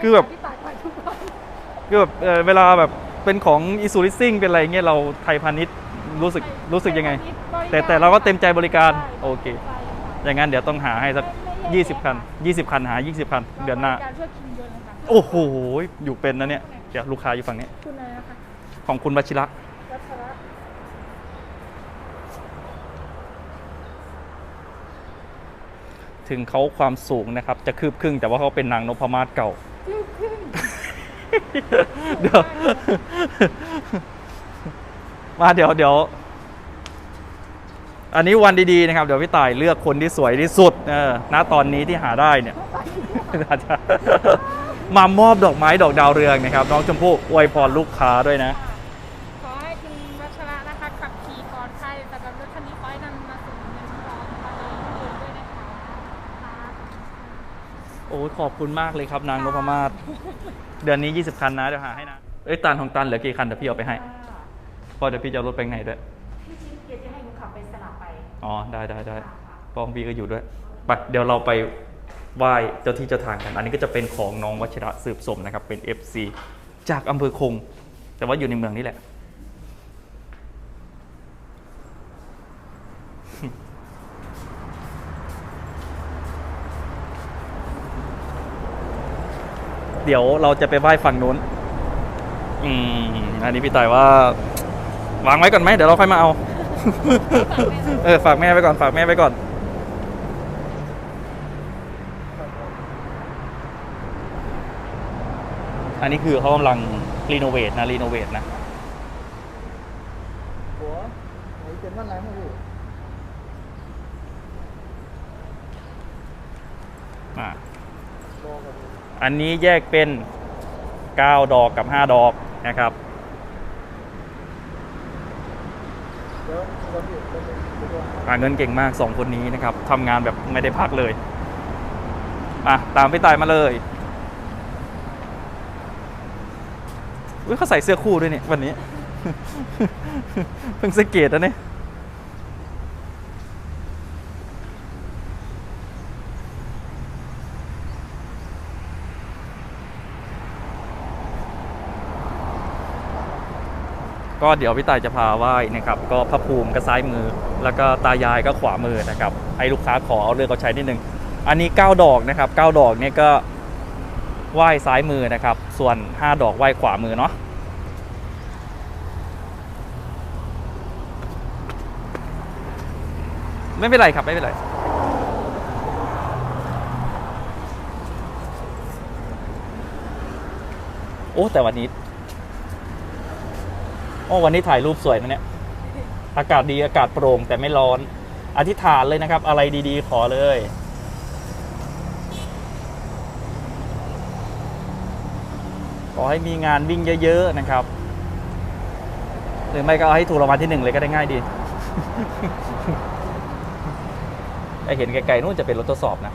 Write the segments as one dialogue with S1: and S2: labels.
S1: คือแบบ
S2: พี่ต่ายไปทุกวัน
S1: คือแบบเอ่อเวลาแบบเป็นของอิซูริซิ่งเป็นอะไรเงี้ยเราไทยพาณิชย์รู้สึกรู้สึกยังไง แต่แต่เราก็เต็มใจบริการโอเคอย่างนั้นเดี๋ยวต้องหาให้สัก 20 คัน 20 คันหา 20 คัน เดือนหน้า
S2: การช่วยคิงยนต์เลยค่ะ
S1: โอ้โห อยู่เป็นนะเนี่ย เดี๋ยวลูกค้าอยู่ฝั่งนี้
S2: คุณอะไรนะคะ
S1: ของคุณวชิระ
S2: รัชระ
S1: ถึงเขาความสูงนะครับ จะคืบครึ่งแต่ว่าเขาเป็นนางนพมาศเก่า
S2: ลูกครึ่ง
S1: เดี๋ยว มาเดี๋ยวเดี๋ยว อันนี้วันดีๆนะครับ เดี๋ยวพี่ต่ายเลือกคนที่สวยที่สุดเออณตอนนี้ที่หาได้เนี่ย อาจจะมามอบดอกไม้ดอกดาวเรืองนะครับ น้องชมพู่อวยพรลูกค้าด้วยนะ
S2: ขอให้คุณรัชระนะคะขับขี่ปลอดภัยสำหรับรถคันนี้ขอให้นำมาสู่เงินทองมาเลยอื่นด้วยนะคะครับ
S1: โอ้ยขอบคุณมากเลยครับนางนพมาศเดือนนี้ 20 คันนะเดี๋ยวหาให้นะ เอ้ยตานของตันเหลือกี่คันเดี๋ยวพี่เอาไปให้เพราะเดี๋ยวพี่จะเอารถไปไหนด้วย
S3: พี่ชิปเกียร์จะให้หนูขับไปสลับไป
S1: อ๋อได้ได้ได้เพราะของพี่ก็อยู่ด้วยไปเดี๋ยวเราไปไหว้เจ้าที่เจ้าทางกัน อันนี้ก็จะเป็นของน้องวัชระสืบสมนะครับ เป็น FC จากอำเภอคง แต่ว่าอยู่ในเมืองนี่แหละ เดี๋ยวเราจะไปไหว้ฝั่งนู้น อืม อันนี้พี่ต่ายว่า วางไว้ก่อนไหมเดี๋ยวเราค่อยมาเอา เออ ฝากแม่ไว้ก่อน ฝากแม่ไว้ก่อน อันนี้คือเขากำลังรีโนเวทนะ รีโนเวทนะ
S4: của Mỹ Trịnh Văn Lãng không
S1: อะ อันนี้แยกเป็น 9 ดอกกับ 5 ดอกนะครับหาเงินเก่งมากสองคนนี้นะครับทำงานแบบไม่ได้พักเลยอะตามพี่ตายมาเลยอุ้ยเขาใส่เสื้อคู่ด้วยเนี่ยวันนี้ เพิ่งสังเกตนะเนี่ย ก็เดี๋ยวพี่ตายจะพาไหว้นะครับก็พระภูมิก็ซ้ายมือ แล้วก็ตายายก็ขวามือนะครับให้ลูกค้าขอเอาเลือกเอาใช้นิดนึงอันนี้ 9 ดอกนะครับ9ดอกเนี่ยก็ไหว้ซ้ายมือนะครับ ส่วน 5 ดอกไหว้ขวามือเนาะไม่เป็นไรครับไม่เป็นไรโอ้แต่วันนี้ โอ้วันนี้ถ่ายรูปสวยนะเนี่ย อากาศดีอากาศโปร่งแต่ไม่ร้อน อธิษฐานเลยนะครับ อะไรดีๆ ขอเลย ขอให้มีงานวิ่งเยอะๆนะครับ หรือไม่ก็เอาให้ถูกรางวัลที่หนึ่งเลยก็ได้ง่ายดีไอเห็นไกลๆนู่นจะเป็นรถทดสอบนะ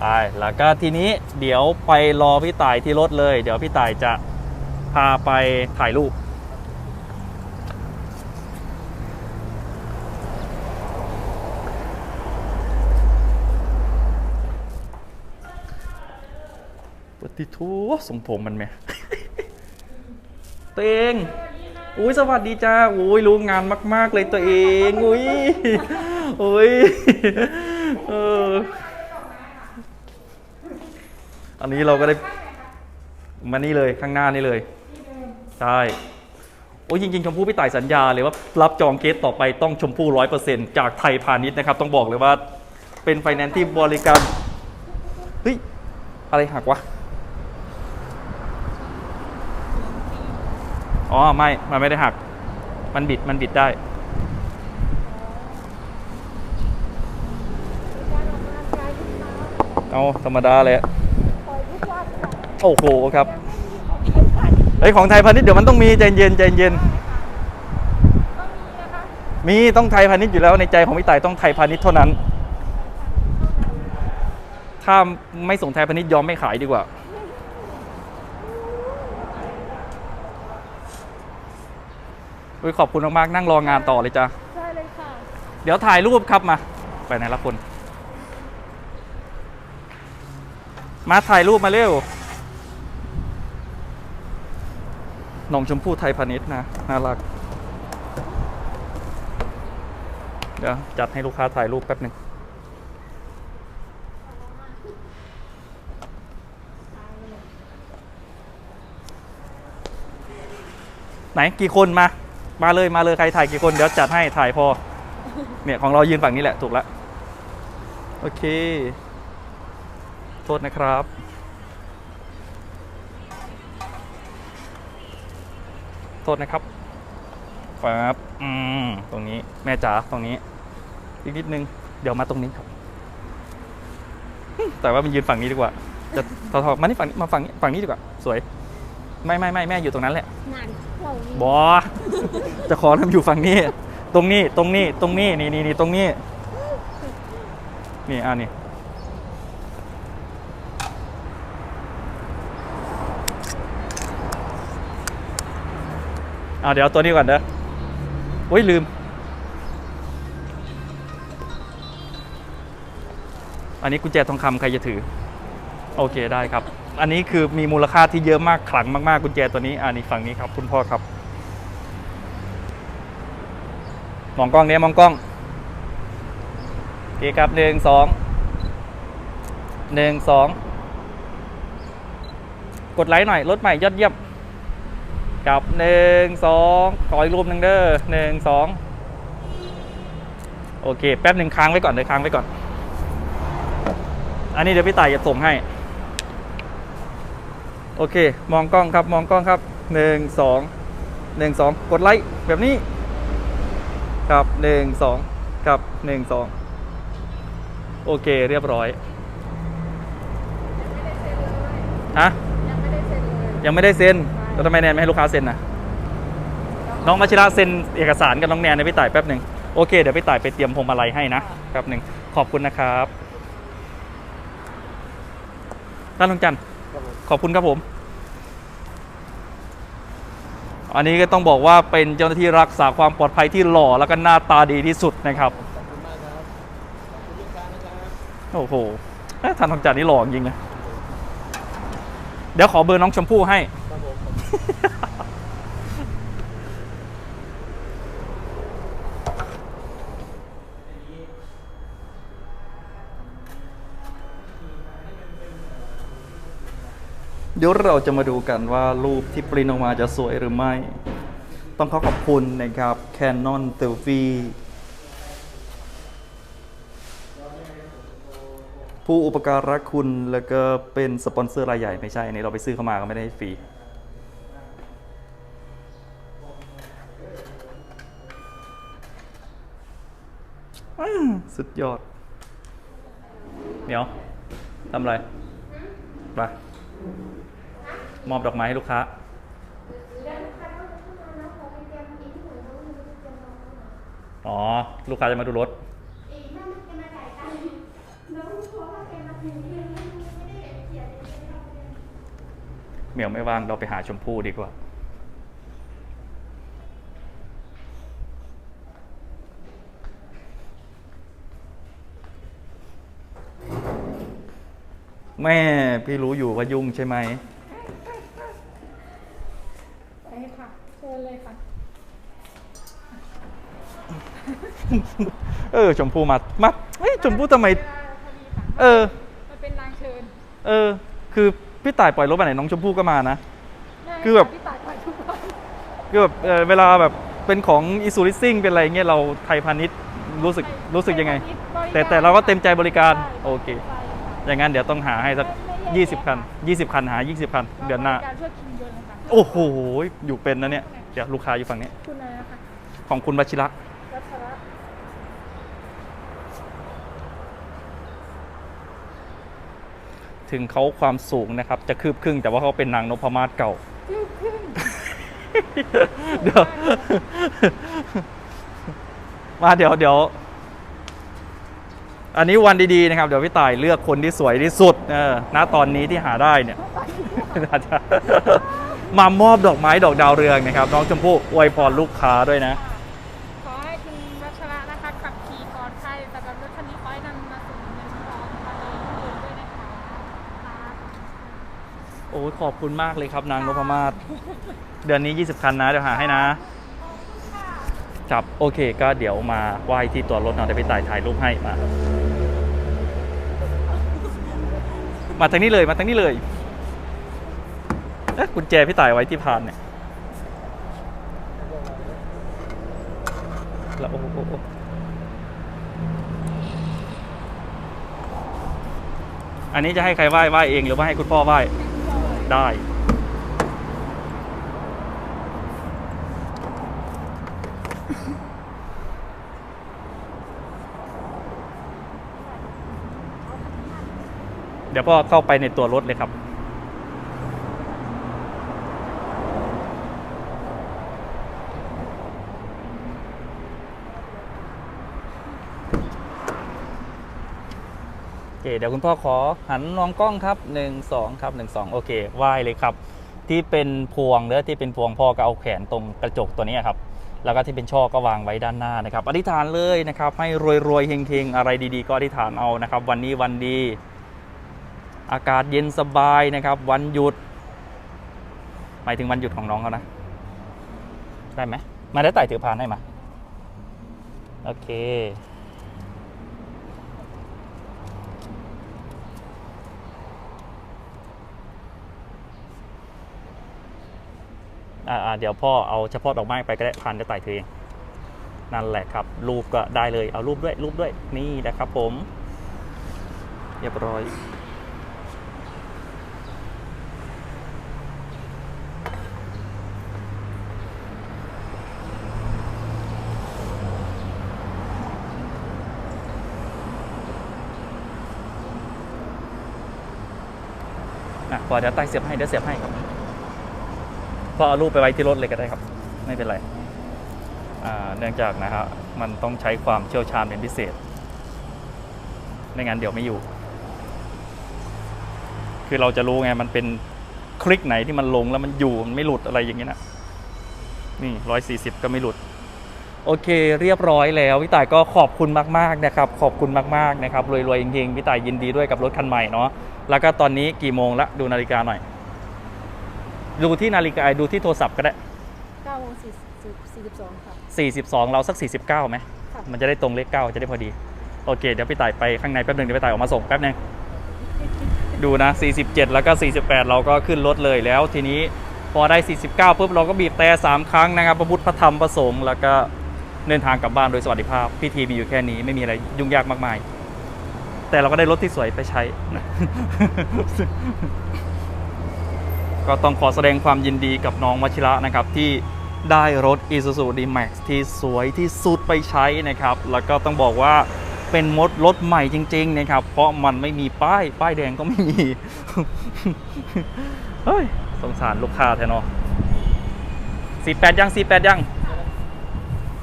S1: ไปแล้วก็ทีนี้เดี๋ยวไปรอพี่ต่ายที่รถเลย เดี๋ยวพี่ต่ายจะพาไปถ่ายรูปปฏิทูสมผมมันไหมตัวเองอุ้ยสวัสดีจ้าอุ้ยรู้งานมาก ๆ เลยตัวเอง อุ้ยอุ้ยเออ อันนี้เราก็ได้มานี่เลยข้างหน้านี่เลย ใช่โอ้ยจริงๆ ชมพู่พี่ต่ายสัญญาเลยว่ารับจองเคสต่อไปต้องชมพู่ร้อยเปอร์เซ็นต์จากไทยพาณิชย์นะครับ ต้องบอกเลยว่าเป็นไฟแนนซ์ที่บริการเฮ้ย อะไรหักวะ อ๋อ ไม่ มันไม่ได้หัก มันบิดมันบิดได้ เอาธรรมดาเลยอะ
S2: ปล่อยทุกวันค่ะ
S1: โอ้โหครับเฮ้ยของไทยพาณิชย์เดี๋ยวมันต้องมีใจเย็นใจเย็น
S2: ก็มีนะคะ
S1: มีต้องไทยพาณิชย์อยู่แล้วในใจของพี่ต่ายต้องไทยพาณิชย์เท่านั้น ถ้าไม่ส่งไทยพาณิชย์ยอมไม่ขายดีกว่านอุ้ยขอบคุณมากๆนั่งรองานต่อเลยจ้ะ
S2: ใช่เลยค่ะ
S1: เดี๋ยวถ่ายรูปครับมา ไปไหนละคน มาถ่ายรูปมาเร็ว นมชมพู่ไทยพาณิชย์นะ น่ารัก เดี๋ยว จัดให้ลูกค้าถ่ายรูปแป๊บหนึ่งไหนกี่คนมา มาเลยมาเลยใครถ่ายกี่คนเดี๋ยวจัดให้ถ่ายพอ เนี่ยของเรายืนฝั่งนี้แหละถูกแล้วโอเค โทษนะครับ ษนะครับปั๊บอืมตรงนี้แม่จ๋าตรงนี้ อีกนิดนึง เดี๋ยวมาตรงนี้ครับ แต่ว่ามันยืนฝั่งนี้ดีกว่า จะทอๆมานี่ฝั่งนี้มาฝั่งนี้ฝั่งนี้ดีกว่า สวย ไม่ไม่ไม่แม่อยู่ตรงนั้นแหละ
S2: งานเรา
S1: บอจะขอทำอยู่ฝั่งนี้ ตรงนี้ตรงนี้ตรงนี้นี่นี่นี่ตรงนี้ นี่อ่านี่ เอาเดี๋ยวตัวนี้ก่อนเด้อโอ้ยลืม อันนี้กุญแจทองคำใครจะถือ โอเคได้ครับ อันนี้คือมีมูลค่าที่เยอะมากขลังมากๆกุญแจตัวนี้ อันนี้ฝั่งนี้ครับคุณพ่อครับ มองกล้องเนี้ยมองกล้องโอเคครับหนึ่งสองหนึ่งสองกดไลค์หน่อยรถใหม่ยอดเยี่ยม กับหนึ่งสองขออีกรูปหนึ่งเด้อหนึ่งสองโอเค แป๊บหนึ่งค้างไว้ก่อนเดี๋ยวค้างไว้ก่อน อันนี้เดี๋ยวพี่ต่ายจะส่งให้ โอเค มองกล้องครับ มองกล้องครับหนึ่งสองหนึ่งสองกดไลค์แบบนี้ครับหนึ่งสองครับหนึ่งสองโอเคเรียบร้อยฮะ
S2: ยังไม่ได้เซ็น เลย
S1: ยังไม่ได้เซ็นแล้วทำไมแนนไม่ให้ลูกค้าเซ็นนะน้องมาชิระเซ็นเอกสารกับน้องแนนในพี่ต่ายแป๊บหนึ่งโอเคเดี๋ยวพี่ต่ายไปเตรียมพวงมาลัยให้นะแป๊บหนึ่งขอบคุณนะครับท่านลุงจันทร์ขอบคุณครับผม อันนี้ก็ต้องบอกว่าเป็นเจ้าหน้าที่รักษาความปลอดภัยที่หล่อแล้วก็หน้าตาดีที่สุดนะครับโอ้โหท่านทองจันทร์นี่หล่อจริงนะเดี๋ยวขอเบอร์น้องชมพู่ให้ เดี๋ยวเราจะมาดูกันว่ารูปที่ปริ้นออกมาจะสวยหรือไม่ ต้องขอขอบคุณนะครับ Canon t e l f i ผู้อุปการะคุณแล้วก็เป็นสปอนเซอร์รายใหญ่ไม่ใช่อันนี้เราไปซื้อเข้ามาก็ไม่ได้ฟรี อ้าว สุดยอดเหมียวทำอะไรไปมอบดอกไม้ให้ลูกค้า อ๋อ ลูกค้าจะมาดูรถ เหมียวไม่ว่าง เราไปหาชมพู่ดีกว่า แม่พี่รู้อยู่ว่ายุ่งใช่ไหม
S2: ไปค่ะเชิญเลยค่ะ
S1: เออ ชมพู่มามาเฮ้ยชมพู่ทำไม
S2: เวลาพอดีค่ะ
S1: เออ
S2: มันเป็นนางเชิญ
S1: เออ คือพี่ต่ายปล่อยรถไปไหนน้องชมพู่ก็มานะ
S2: ได้
S1: คือแบบ
S2: พี่ต่ายไปทุกวัน
S1: คือแบบเออเวลาแบบเป็นของอิซูริซิ่งเป็นอะไรเงี้ยเราไทยพาณิชย์รู้สึกรู้สึกยังไง แต่แต่เราก็เต็มใจบริการ โอเค อย่างนั้นเดี๋ยวต้องหาให้สัก20 คัน 20 คันหา 20 คัน เดือนหน้า
S2: การช่วยคิงยนต์เลยค่ะ
S1: โอ้โห อยู่เป็นนะเนี่ย เดี๋ยวลูกค้าอยู่ฝั่งนี้
S2: คุณอะไรนะคะ
S1: ของคุณวชิระ
S2: รัชระ
S1: ถึงเขาความสูงนะครับ จะคืบครึ่ง แต่ว่าเขาเป็นนางนพมาศเก่า
S2: จิ้วขึ้น
S1: เดี๋ยว มาเดี๋ยวเดี๋ยว อันนี้วันดีๆนะครับ เดี๋ยวพี่ต่ายเลือกคนที่สวยที่สุดเออณตอนนี้ที่หาได้เนี่ยอาจจะมามอบดอกไม้ดอกดาวเรืองนะครับ น้องชมพู่อวยพรลูกค้าด้วยนะ
S2: ขอให้คุณวัชระนะคะขับขี่ปลอดภัยสำหรับรถคันนี้ขอให้นำมาสู่เงินทองมาเลยที่อื่นด้วยนะคะครับ
S1: โอ้ยขอบคุณมากเลยครับนางนพมาศเดือนนี้ 20 คันนะ เดี๋ยวหาให้นะ จับ โอเค ก็เดี๋ยวมาไหว้ที่ตัวรถหน่อยเดี๋ยวไปถ่ายถ่ายรูปให้มา มาทางนี้เลยมาทางนี้เลยเอ๊ะกุญแจพี่ต่ายไว้ที่พานเนี่ยแล้วโอ้โหโอ้โหอันนี้จะให้ใครไหว้ไหว้เองหรือว่าให้คุณพ่อไหว้ได้ เดี๋ยวพ่อเข้าไปในตัวรถเลยครับ โอเค เดี๋ยวคุณพ่อขอหันมองกล้องครับหนึ่งสองครับหนึ่งสองโอเคไหวเลยครับ ที่เป็นพวงเนื้อที่เป็นพวงพ่อก็เอาแขนตรงกระจกตัวนี้ครับแล้วก็ที่เป็นช่อก็วางไว้ด้านหน้านะครับ อธิษฐานเลยนะครับ ให้รวยๆเฮงๆ อะไรดีๆ ก็อธิษฐานเอานะครับ วันนี้วันดี อากาศเย็นสบายนะครับ วันหยุดหมายถึงวันหยุดของน้องเขานะ ได้ไหมมาได้ไต่ถือพานให้มา โอเค อ่าเดี๋ยวพ่อเอาเฉพาะดอกไม้ไปก็ได้พันจะไต่ถือเองนั่นแหละครับ รูปก็ได้เลยเอารูปด้วยรูปด้วยนี่นะครับผม เรียบร้อย พอเดี๋ยวไต่เสียบให้เดี๋ยวเสียบให้ครับพอเอารูปไปไว้ที่รถเลยก็ได้ครับ ไม่เป็นไรเนื่องจากนะครับมันต้องใช้ความเชี่ยวชาญเป็นพิเศษ ไม่งั้นเดี๋ยวไม่อยู่ คือเราจะรู้ไงมันเป็นคลิกไหนที่มันลงแล้วมันอยู่มันไม่หลุดอะไรอย่างเงี้ยนะนี่ร้อยสี่สิบก็ไม่หลุด โอเคเรียบร้อยแล้วพี่ต่ายก็ขอบคุณมากๆนะครับ ขอบคุณมากๆนะครับรวยๆเฮงๆพี่ต่ายยินดีด้วยกับรถคันใหม่เนาะ แล้วก็ตอนนี้กี่โมงละดูนาฬิกาหน่อย ดูที่นาฬิกาดูที่โทรศัพท์ก็ได้
S3: เก้าโมงสี่สิบสี่สิบสองค่ะ
S1: 42 เราสัก 49ไหม
S3: ค่ะ
S1: มันจะได้ตรงเลข9จะได้พอดี โอเค เดี๋ยวพี่ต่ายไปข้างในแป๊บหนึงเดี๋ยวพี่ต่ายออกมาส่งแป๊บหนึงดูนะ 47 แล้วก็ 48 เราก็ขึ้นรถเลยแล้ว ทีนี้พอได้ 49ปุ๊บเราก็บีบแต่3ครั้งนะครับพระพุทธพระธรรมพระสงฆ์แล้วก็เดินทางกลับบ้านโดยสวัสดิภาพพิธีมีอยู่แค่นี้ไม่มีอะไรยุ่งยากมากมาย แต่เราก็ได้รถที่สวยไปใช้นะก็ต้องขอแสดงความยินดีกับน้องวชิระนะครับ ที่ได้รถ Isuzu D-Max ที่สวยที่สุดไปใช้นะครับ แล้วก็ต้องบอกว่าเป็นมดรถใหม่จริง ๆ นะครับ เพราะมันไม่มีป้าย ป้ายแดงก็ไม่มี เฮ้ย สงสารลูกค้าแท้เนาะสี่แปดยังสี่แปดยัง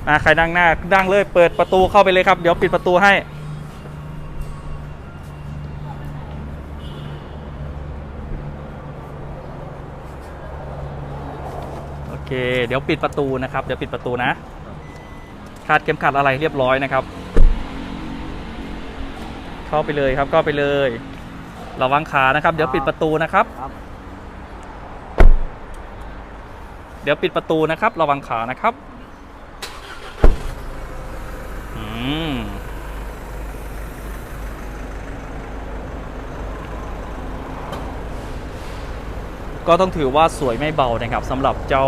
S1: อะใครนั่งหน้านั่งเลย เปิดประตูเข้าไปเลยครับ เดี๋ยวปิดประตูให้ เค เดี๋ยวปิดประตูนะครับ เดี๋ยวปิดประตูนะคาดเข็มขัดอะไรเรียบร้อยนะครับ เข้าไปเลยครับเข้าไปเลย ระวังขานะครับ เดี๋ยวปิดประตูนะครับ
S4: ครับ
S1: เดี๋ยวปิดประตูนะครับ ระวังขานะครับ ก็ต้องถือว่าสวยไม่เบานะครับสำหรับเจ้า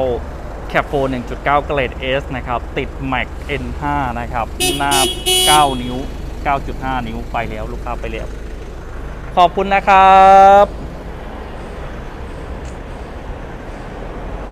S1: c a p โฟ1.9 เกรด S นะครับ ติด Mac N5 นะครับ หน้า 9 นิ้ว 9.5 นิ้วไปแล้ว ลูกค้าไปแล้ว ขอบคุณนะครับ